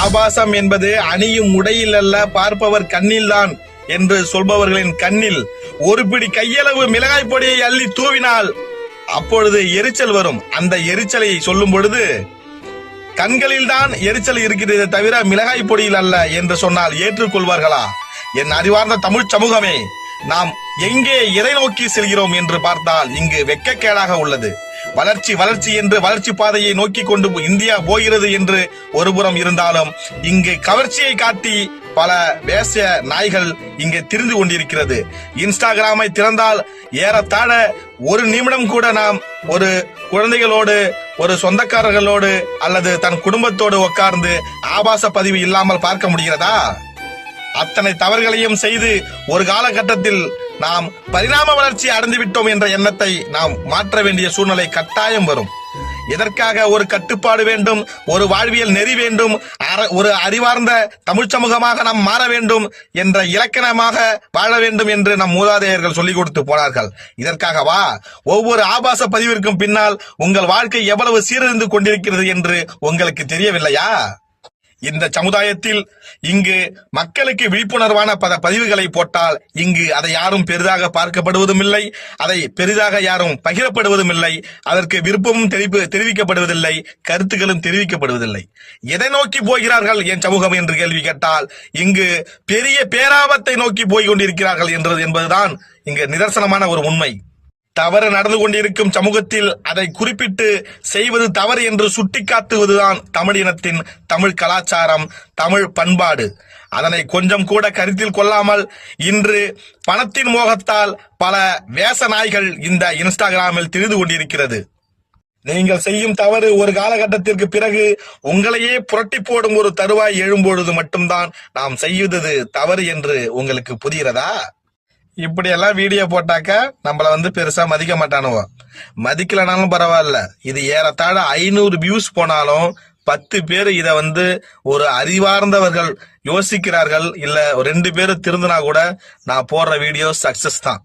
ஆபாசம் என்பது அணியும் உடையில் அல்ல பார்ப்பவர் கண்ணில்தான் என்று சொல்பவர்களின் கண்ணில் ஒரு பிடி கையளவு மிளகாய் பொடியை அள்ளி தூவினால் அப்பொழுது எரிச்சல் வரும். அந்த எரிச்சலை சொல்லும் பொழுது கண்களில் தான் எரிச்சல் இருக்கிறதே தவிர மிளகாய் பொடியில் அல்ல என்று சொன்னால் ஏற்றுக்கொள்வார்களா? என் அறிவார்ந்த தமிழ் சமூகமே நாம் எங்கே எதை நோக்கி செல்கிறோம் என்று பார்த்தால் இங்கு வெக்கக்கேடாக உள்ளது. வளர்ச்சி வளர்ச்சி என்று வளர்ச்சி பாதையை நோக்கி கொண்டு இந்தியா போகிறது என்று ஒருபுறம் இருந்தாலும் இங்கு கவர்ச்சியை காட்டி பல வேச நாய்கள் இங்கே திரிந்து கொண்டிருக்கிறது. இன்ஸ்டாகிராமை திறந்தால் ஏறத்தாழ ஒரு நிமிடம் கூட நாம் ஒரு குழந்தைகளோடு ஒரு சொந்தக்காரர்களோடு அல்லது தன் குடும்பத்தோடு உட்கார்ந்து ஆபாச பதிவு இல்லாமல் பார்க்க முடிகிறதா? அத்தனை தவறுகளையும் செய்து ஒரு காலகட்டத்தில் நாம் பரிணாம வளர்ச்சி அடைந்து விட்டோம் என்ற எண்ணத்தை நாம் மாற்ற வேண்டிய சூழ்நிலை கட்டாயம் வரும். இதற்காக ஒரு கட்டுப்பாடு வேண்டும் ஒரு வாழ்வியல் நெறி வேண்டும் அற- ஒரு அறிவார்ந்த தமிழ் சமூகமாக நாம் மாற வேண்டும் என்ற இலக்கணமாக வாழ வேண்டும் என்று நம் மூதாதையர்கள் சொல்லிக் கொடுத்து போனார்கள். இதற்காகவா ஒவ்வொரு ஆபாச பதிவிற்கும் பின்னால் உங்கள் வாழ்க்கை எவ்வளவு சீரழிந்து கொண்டிருக்கிறது என்று உங்களுக்கு தெரியவில்லையா? இந்த சமுதாயத்தில் இங்கு மக்களுக்கு விழிப்புணர்வான பல பதிவுகளை போட்டால் இங்கு அதை யாரும் பெரிதாக பார்க்கப்படுவதும் இல்லை அதை பெரிதாக யாரும் பகிரப்படுவதும் இல்லை அதற்கு விருப்பமும் தெரிவி தெரிவிக்கப்படுவதில்லை கருத்துக்களும் தெரிவிக்கப்படுவதில்லை. எதை நோக்கி போகிறார்கள் என் சமூகம் என்று கேள்வி கேட்டால் இங்கு பெரிய பேராபத்தை நோக்கி போய் கொண்டிருக்கிறார்கள் என்றது என்பதுதான் இங்கு நிதர்சனமான ஒரு உண்மை. தவறு நடந்து கொண்டிருக்கும் சமூகத்தில் அதை குறிப்பிட்டு செய்வது தவறு என்று சுட்டிக்காட்டுவதுதான் தமிழ் இனத்தின் தமிழ் கலாச்சாரம் தமிழ் பண்பாடு. அதனை கொஞ்சம் கூட கருத்தில் கொள்ளாமல் இன்று பணத்தின் மோகத்தால் பல வேச நாய்கள் இந்த இன்ஸ்டாகிராமில் திரிந்து கொண்டிருக்கிறது. நீங்கள் செய்யும் தவறு ஒரு காலகட்டத்திற்கு பிறகு உங்களையே புரட்டி போடும் ஒரு தருவாய் எழும்பொழுது மட்டும்தான் நாம் செய்வது தவறு என்று உங்களுக்கு புரிகிறதா? இப்படி எல்லாம் வீடியோ போட்டாக்க நம்மள வந்து பெருசா மதிக்க மாட்டானுவோ. மதிக்கலனாலும் பரவாயில்ல. இது ஏறத்தாழ ஐநூறு வியூஸ் போனாலும் பத்து பேர் இதை வந்து ஒரு அறிவார்ந்தவர்கள் யோசிக்கிறார்கள். இல்ல ஒரு ரெண்டு பேர் திருந்தினா கூட நான் போடுற வீடியோ சக்சஸ் தான்.